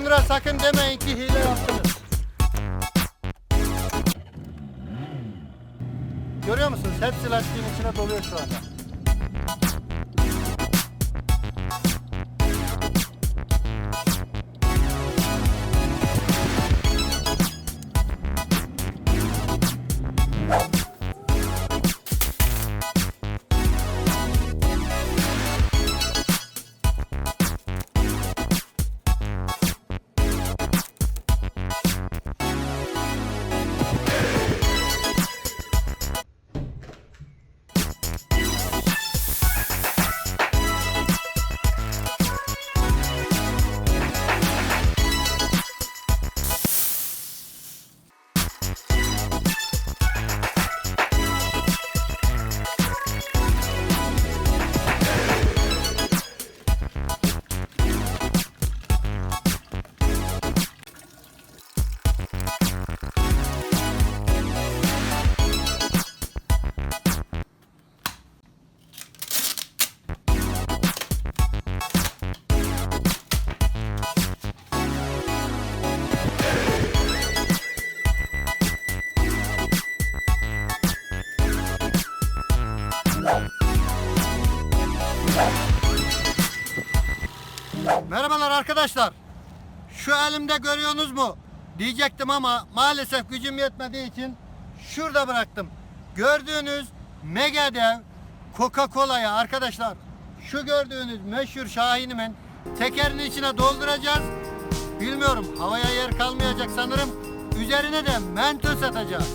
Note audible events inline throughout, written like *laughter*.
Sonra sakın demeyin ki hile yaptınız. Görüyor musunuz? Hepsi lastiğin içine doluyor şu anda. Elimde görüyorsunuz mu? Diyecektim ama maalesef gücüm yetmediği için şurada bıraktım. Gördüğünüz Megadev Coca-Cola'ya arkadaşlar şu gördüğünüz meşhur Şahin'imin tekerin içine dolduracağız. Bilmiyorum havaya yer kalmayacak sanırım. Üzerine de mentos atacağız.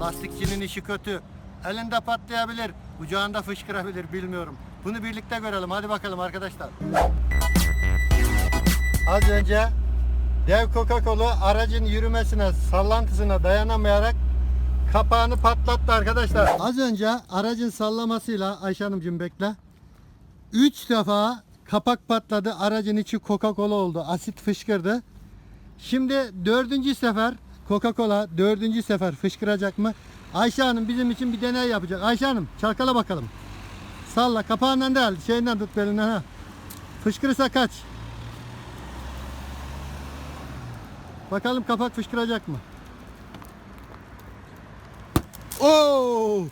Lastikçinin işi kötü. Elinde patlayabilir, kucağında fışkırabilir bilmiyorum. Bunu birlikte görelim. Hadi bakalım arkadaşlar. Az önce dev Coca-Cola aracın yürümesine, sallantısına dayanamayarak kapağını patlattı arkadaşlar. Az önce aracın sallamasıyla Ayşe Hanımcığım bekle. 3 defa kapak patladı. Aracın içi Coca-Cola oldu. Asit fışkırdı. Şimdi dördüncü sefer Coca-Cola dördüncü sefer fışkıracak mı? Ayşe Hanım bizim için bir deney yapacak. Ayşe Hanım çalkala bakalım. Salla kapağından değil şeyinden tut belinden ha. Fışkırırsa kaç. Bakalım kapak fışkıracak mı? Oo!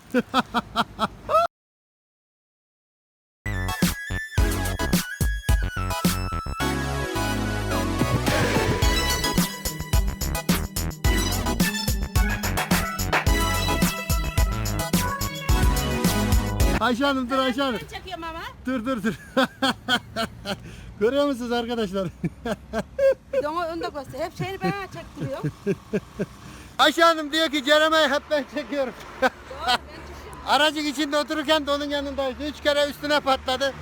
Ayşe Hanım dur Ayşe Hanım. Ben çekiyorum ama. Dur dur dur. *laughs* Görüyor musunuz arkadaşlar? Bir de onu önde göster. Hep şeyini bana çektiriyor. Ayşe Hanım diyor ki Cereme'yi hep ben çekiyorum. Doğru ben çekiyorum. Aracın içinde otururken de onun yanındaydı. Üç kere üstüne patladı.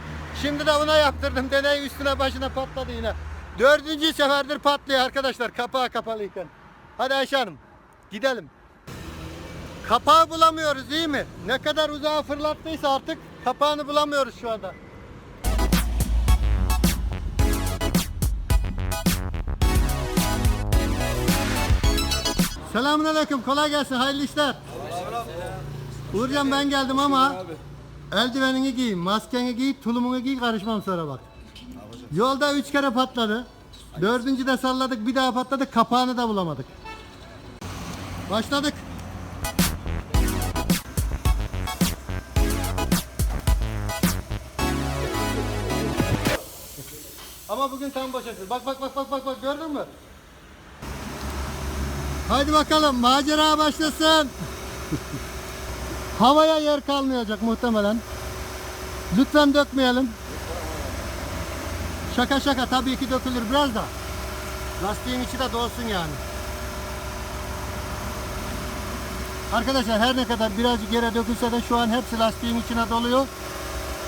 Şimdi de ona yaptırdım. Deney üstüne başına patladı yine. Dördüncü seferdir patlıyor arkadaşlar kapağı kapalıyken. Hadi Ayşe Hanım gidelim. Kapağı bulamıyoruz değil mi? Ne kadar uzağa fırlattıysa artık kapağını bulamıyoruz şu anda. Selamünaleyküm. Kolay gelsin. Hayırlı işler. Uğurcan ben geldim ama eldivenini giy, maskeni giy, tulumunu giy karışmam sonra bak. Yolda üç kere patladı. Dördüncü de salladık bir daha patladı kapağını da bulamadık. Başladık. Ama bugün tam başarısız. Bak bak bak bak bak bak gördün mü? Haydi bakalım macera başlasın. Havaya yer kalmayacak muhtemelen. Lütfen dökmeyelim. Şaka şaka tabii ki dökülür biraz da. Lastiğin içi de dolsun yani. Arkadaşlar her ne kadar birazcık yere dökülse de şu an hepsi lastiğin içine doluyor.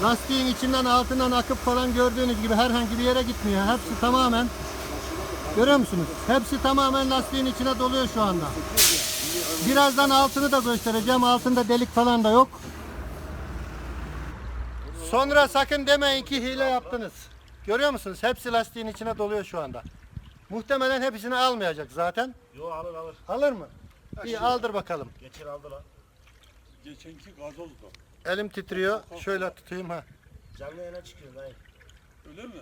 Lastiğin içinden altından akıp falan gördüğünüz gibi herhangi bir yere gitmiyor. Hepsi tamamen Görüyor musunuz? Hepsi tamamen lastiğin içine doluyor şu anda. Birazdan altını da göstereceğim. Altında delik falan da yok. Sonra sakın demeyin ki hile yaptınız. Görüyor musunuz? Hepsi lastiğin içine doluyor şu anda. Muhtemelen hepsini almayacak zaten. Yo alır alır. Alır mı? İyi aldır bakalım. Geçen aldı lan. Geçenki gazozdu. Elim titriyor. Şöyle tutayım ha. Canlı yayına çıkıyor dayı. Öyle mi?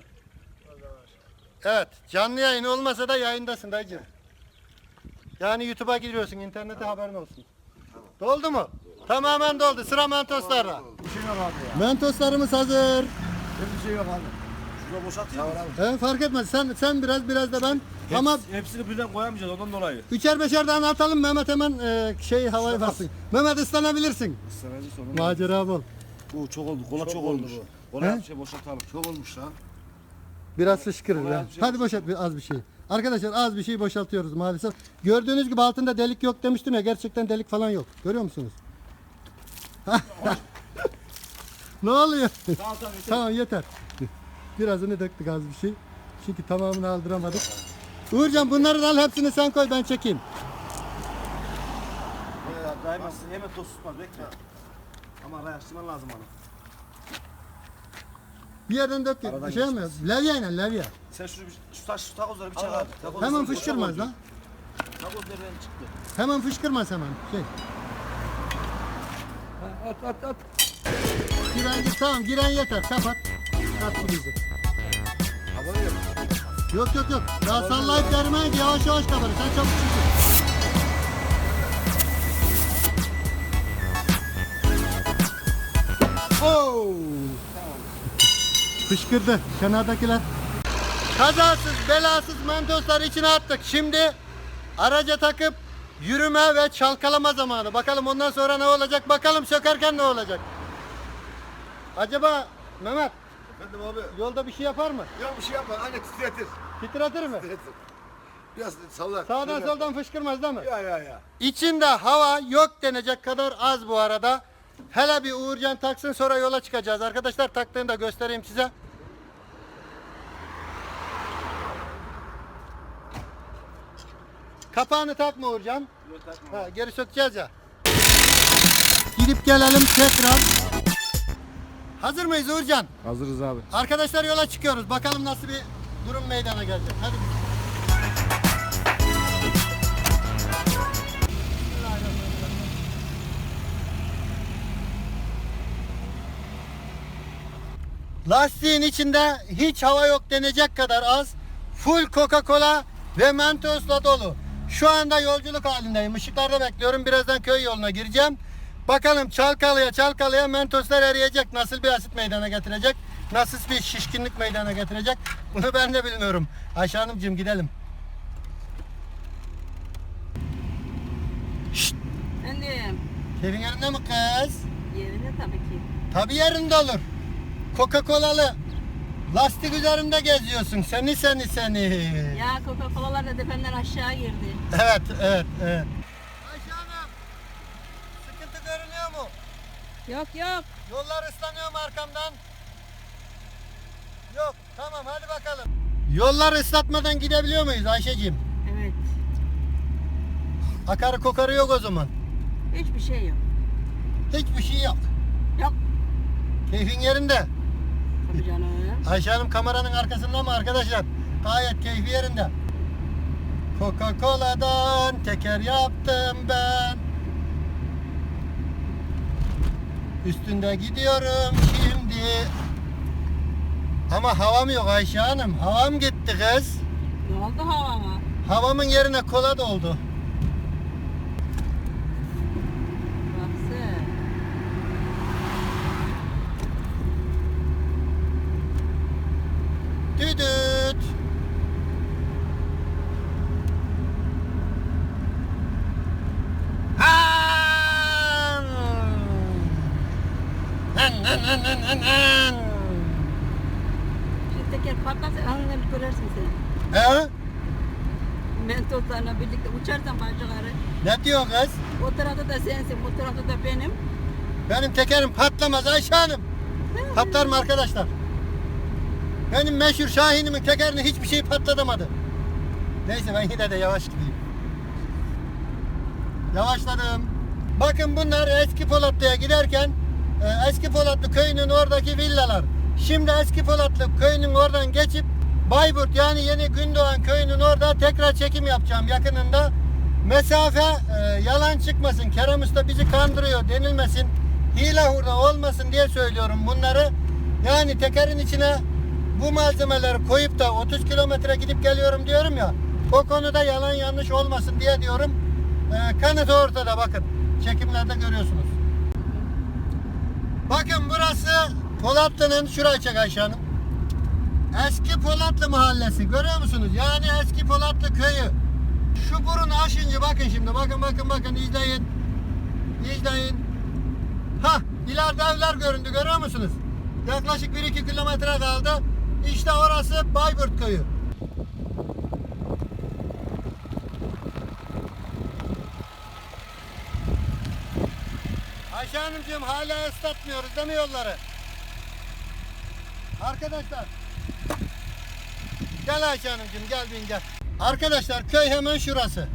Evet canlı yayın olmasa da yayındasın dayıcım. Yani YouTube'a giriyorsun internete haberin olsun. Doldu mu? Tamamen doldu. Sıra mentoslarda. Bir şey yok abi ya. Mentoslarımız hazır. Hiçbir şey yok abi. Şurada boşaltayım mı? Evet, fark etmez. Sen sen biraz biraz da ben. Ama Heps- hepsini birden koyamayacağız ondan dolayı. üçer beşer tane atalım Mehmet hemen e, şey havayı bassın. Mehmet ıslanabilirsin. Sıracı sorun. Macera bol. Bu çok oldu. Kola çok, olmuş. bu. He? Kola bir şey boşaltalım. Çok olmuş lan. Biraz fışkırır şey Hadi boşalt bir- az bir şey. Arkadaşlar az bir şey boşaltıyoruz maalesef. Gördüğünüz gibi altında delik yok demiştim ya. Gerçekten delik falan yok. Görüyor musunuz? *laughs* ne oluyor? Tamam tamam. yeter. tamam yeter. Birazını döktük az bir şey. Çünkü tamamını aldıramadık. Uğurcan bunları da al hepsini sen koy ben çekeyim. Ya daima hemen toz tutma bekle. Ama araya açman lazım onu. Bir yerden dök. Aradan şey mi? Levyeyle levye. Sen şunu bir, şu taş şu takozları bir çek Al abi. Takozları Hemen boşa fışkırmaz lan. Takoz nereden çıktı? Hemen fışkırmaz hemen. Şey. At at at. Giren tamam giren yeter. Kapat. Kapat bizi. Haberi yok. Yok yok yok. Daha sallayıp vermeyin ki yavaş yavaş kabarır. Sen çabuk çıkın. Fışkırdı kenardakiler. Kazasız belasız mentoslar içine attık. Şimdi araca takıp yürüme ve çalkalama zamanı. Bakalım ondan sonra ne olacak? Bakalım sökerken ne olacak? Acaba Mehmet Efendim abi. yolda bir şey yapar mı? Yok bir şey yapma. Aynen titretir. Titretir mi? Titretir. Biraz sallar. Sağdan Şöyle. soldan fışkırmaz değil mi? Ya ya ya. İçinde hava yok denecek kadar az bu arada. Hele bir Uğurcan taksın sonra yola çıkacağız. Arkadaşlar taktığını da göstereyim size. Kapağını takma Uğurcan. Yok takma. Ha, geri sökeceğiz ya. Gidip gelelim tekrar. Hazır mıyız Uğurcan? Hazırız abi. Arkadaşlar yola çıkıyoruz. Bakalım nasıl bir durum meydana gelecek. Hadi. Lastiğin içinde hiç hava yok denecek kadar az. Full Coca-Cola ve Mentos'la dolu. Şu anda yolculuk halindeyim. Işıklarda bekliyorum. Birazdan köy yoluna gireceğim. Bakalım çalkalıya çalkalıya Mentoslar eriyecek. Nasıl bir asit meydana getirecek? Nasıl bir şişkinlik meydana getirecek? Bunu ben de bilmiyorum. Ayşe Hanımcığım gidelim. Efendim. Keyfin yerinde mi kız? Yerinde tabii ki. Tabii yerinde olur. Coca-Cola'lı lastik üzerinde geziyorsun. Seni seni seni. Ya Coca-Cola'lar da tepemden aşağı girdi. Evet, evet, evet. Ayşe Hanım, sıkıntı görünüyor mu? Yok yok. Yollar ıslanıyor mu arkamdan? Yok, tamam hadi bakalım. Yollar ıslatmadan gidebiliyor muyuz Ayşe'cim? Evet. Akarı kokarı yok o zaman. Hiçbir şey yok. Hiçbir şey yok. Yok. Keyfin yerinde. Tabii canım. Ayşe Hanım kameranın arkasında mı arkadaşlar? Gayet keyfi yerinde. Coca-Cola'dan teker yaptım ben. Üstünde gidiyorum şimdi. Ama havam yok Ayşe Hanım. Havam gitti kız. Ne oldu havama? Havamın yerine kola doldu. Düdüt. Han! Han, han, han, han, han, han. Şimdi teker patlarsa anını görürsün sen. He? Mentoslarla birlikte uçarsan bacakları. Ne diyor kız? O tarafta da sensin, bu tarafta da benim. Benim tekerim patlamaz Ayşe Hanım. Patlar mı arkadaşlar? Benim meşhur Şahin'imin tekerini hiçbir şey patlatamadı. Neyse ben yine de yavaş gideyim. Yavaşladım. Bakın bunlar eski Polatlı'ya giderken e, eski Polatlı köyünün oradaki villalar. Şimdi eski Polatlı köyünün oradan geçip Bayburt yani yeni Gündoğan köyünün orada tekrar çekim yapacağım yakınında. Mesafe e, yalan çıkmasın. Kerem Usta bizi kandırıyor denilmesin. Hile hurda olmasın diye söylüyorum bunları. Yani tekerin içine bu malzemeleri koyup da 30 kilometre gidip geliyorum diyorum ya. O konuda yalan yanlış olmasın diye diyorum. Ee, kanıt ortada bakın. Çekimlerde görüyorsunuz. Bakın burası Polatlı'nın şurayı çek Ayşe. Eski Polatlı mahallesi görüyor musunuz? Yani eski Polatlı köyü. Şu burun aşınca bakın şimdi bakın bakın bakın izleyin. İzleyin. Ha ileride evler göründü görüyor musunuz? Yaklaşık 1-2 kilometre kaldı. İşte orası Bayburt köyü. Ayşe Hanımcığım hala ıslatmıyoruz değil mi yolları? Arkadaşlar. Gel Ayşe Hanımcığım gel bin gel. Arkadaşlar köy hemen şurası.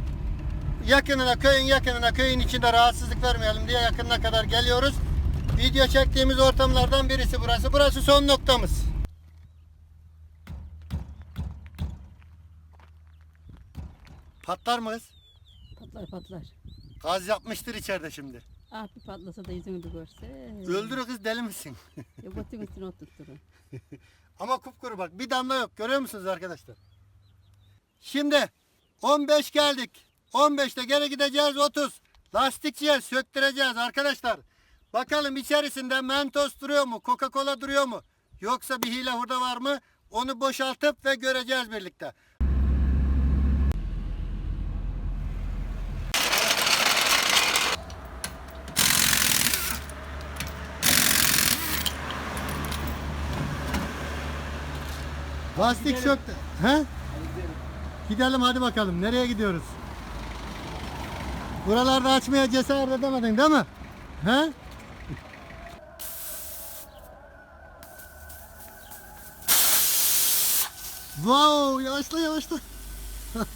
Yakınına köyün yakınına köyün içinde rahatsızlık vermeyelim diye yakınına kadar geliyoruz. Video çektiğimiz ortamlardan birisi burası. Burası son noktamız. Patlar mıyız? Patlar patlar. Gaz yapmıştır içeride şimdi. Ah bir patlasa da yüzünü bir görse. Öldürü kız deli misin? *laughs* Ya batın üstüne oturtturun. *laughs* Ama kupkuru bak bir damla yok. Görüyor musunuz arkadaşlar? Şimdi 15 geldik. 15'te geri gideceğiz 30. Lastikçiye söktüreceğiz arkadaşlar. Bakalım içerisinde Mentos duruyor mu? Coca-Cola duruyor mu? Yoksa bir hile hurda var mı? Onu boşaltıp ve göreceğiz birlikte. Lastik söktü. He? Gidelim hadi bakalım. Nereye gidiyoruz? Buralarda açmaya cesaret edemedin değil mi? He? Wow, yavaşla yavaşla. *laughs*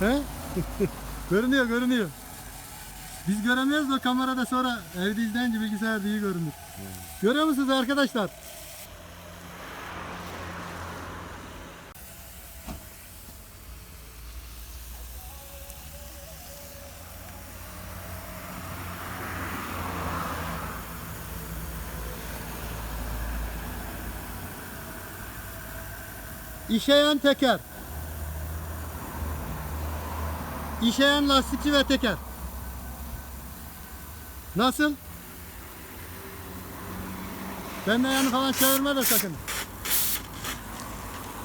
He? görünüyor, görünüyor. Biz göremiyoruz da kamerada sonra evde izleyince bilgisayarda iyi görünür. Görüyor musunuz arkadaşlar? İşeyen teker. İşeyen lastikçi ve teker. Nasıl? Ben de yanı falan çevirme de sakın.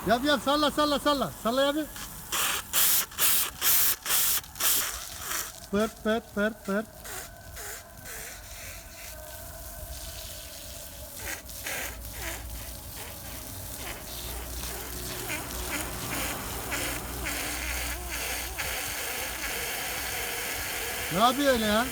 Yap yap salla salla salla. Salla ya bir. Pırt pırt pırt pırt. Ne yapıyor öyle ya?